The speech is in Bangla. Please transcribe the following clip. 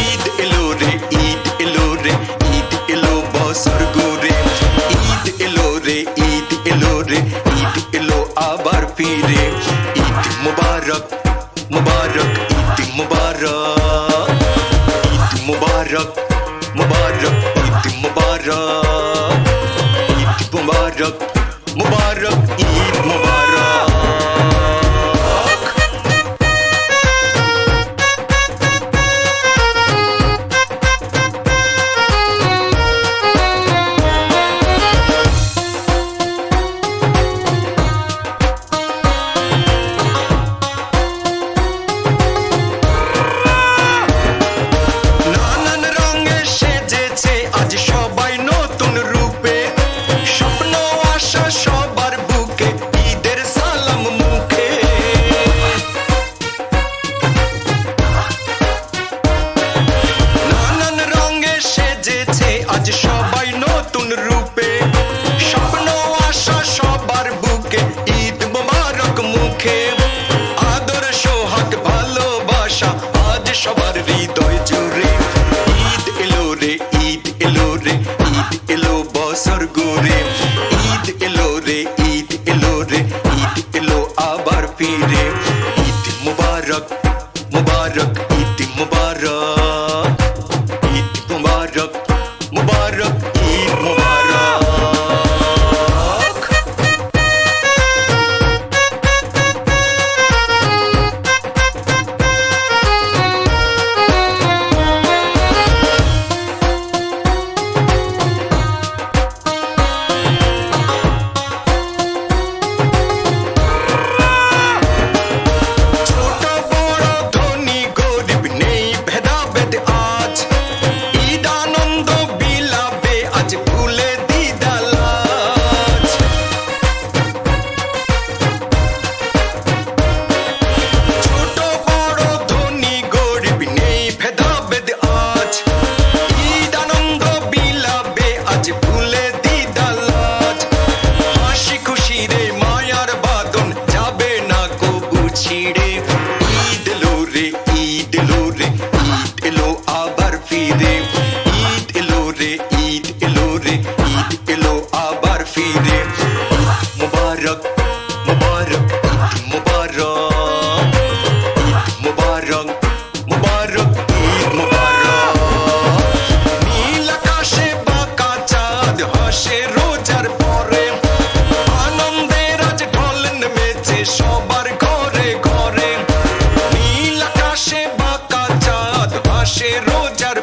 ঈদ এলো রে ঈদ এলো রে ঈদ এলো বছর গোরে ঈদ এলো রে ঈদ এলো রে ঈদ এলো আবার ফিরে ঈদ মুবারক মুবারক ঈদ মুবারক ঈদ মুবারক মুবারক ঈদ মুবারক ঈদ মুবারক ঈদ এলো রে ঈদ এলো রে ঈদ এলো আবার ফিরে। আসে রোজার